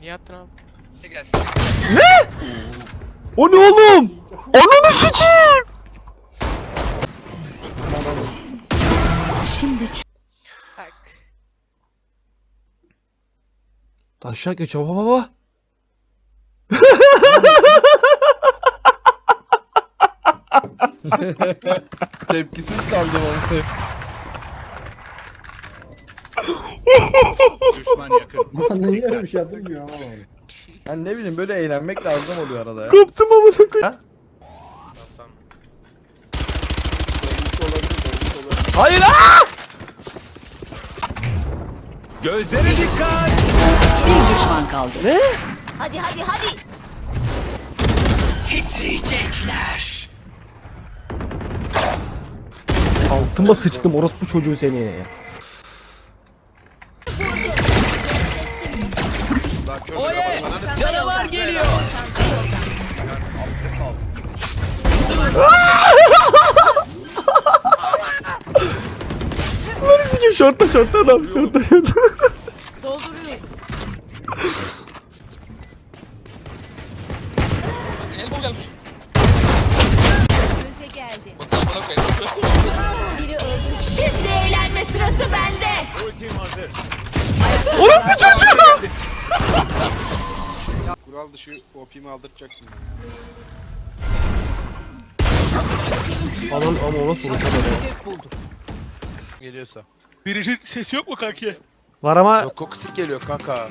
Niye attın abi? Ne gelsin? O ne oğlum? Ananı sikeyim. Bak. Taşak geç baba baba. Tepkisiz kaldım onu. Düşman yakın. Niye öyle bir şey yaptın ki anlamadım. Yani ne bileyim böyle eğlenmek lazım oluyor arada ya. Koptum amına koyayım. Yapsam. Hayır aa! Gözlere dikkat. Bir düşman kaldı. Ne? Hadi hadi hadi. Titriyecekler. Altıma sıçtım orospu çocuğu seni. Şortta şortta adam şortta şortta. Dolduruyorum. Elbow gelmiş. Göze geldi. Bak bana koyayım. Biri öldü. Şimdi eğlenme sırası bende. Ultim hazır. Orospu çocuğu. Kural dışı OP'mi aldırtacaksın. Aman ama o nasıl vuracak öyle? Geliyorsa. Birinin sesi yok mu kanki? Var ama Yok kokusik geliyor kanka.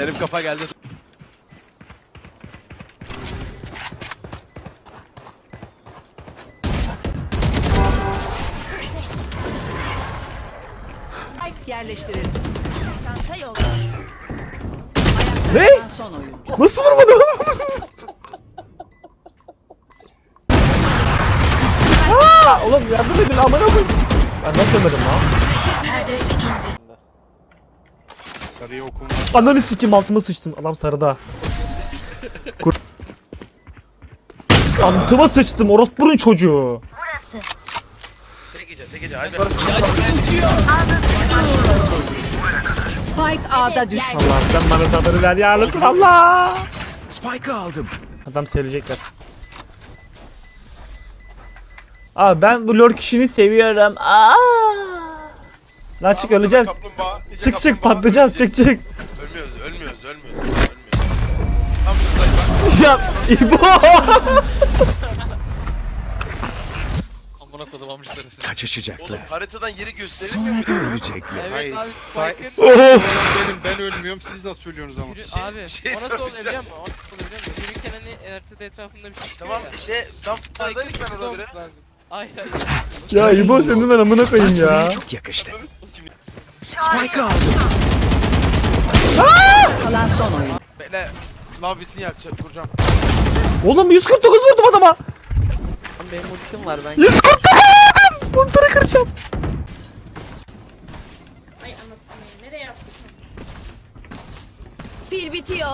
Benim kafa geldi. Yerleştirildi. Çanta yolda. Ne? Ayakta son oyun. nasıl vurmadı Aa, oğlum yardım edin amına koyayım. Ben nasıl ölmedim lan? Sarıya okum Ananı sikeyim altıma sıçtım. Adam sarıda. Kur... Altıma sıçtım orospunun çocuğu. Tek gece, tek gece. Hadi. Spike A'da düştü. Allah sen bana sabır ver ya lütfen Allah. Spike'ı aldım. Adam sevecekler. Abi ben bu lord kişini seviyorum. Aa! Lan çık öleceğiz. Kaplumbağa. nice Çık çık kaplumbağa. patlayacağız çık çık. Ölmüyoruz, ölmüyoruz, ölmüyoruz, ölmüyoruz. Tam bak. Ya İbo. Amına kodum almışlar sizi. Oğlum Kaçışacaklar. haritadan yeri gösterilmiyor Sonra mu? da ölecekler. Evet Hayır. abi Say- Spike'ın Of. benim ben ölmüyorum siz nasıl ölüyorsunuz ama? yürü şey- abi. bir şey o nasıl oluyor biliyor musun? O nasıl oluyor biliyor musun? Yürürken hani haritada etrafında bir şey çıkıyor Tamam ya. işte tam Spike'ın ben göre. olması lazım. Hayır hayır. Ya İbo senin ben amına koyayım ya. çok yakıştı. Spike'ı aldım. Kalan son oyun. Bekle. Lobisini yakacak kuracağım. Oğlum 149 vurdum adama. Benim ultim var ben. 149. Montları kıracağım. Pil bitiyor.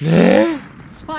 Ne? Spike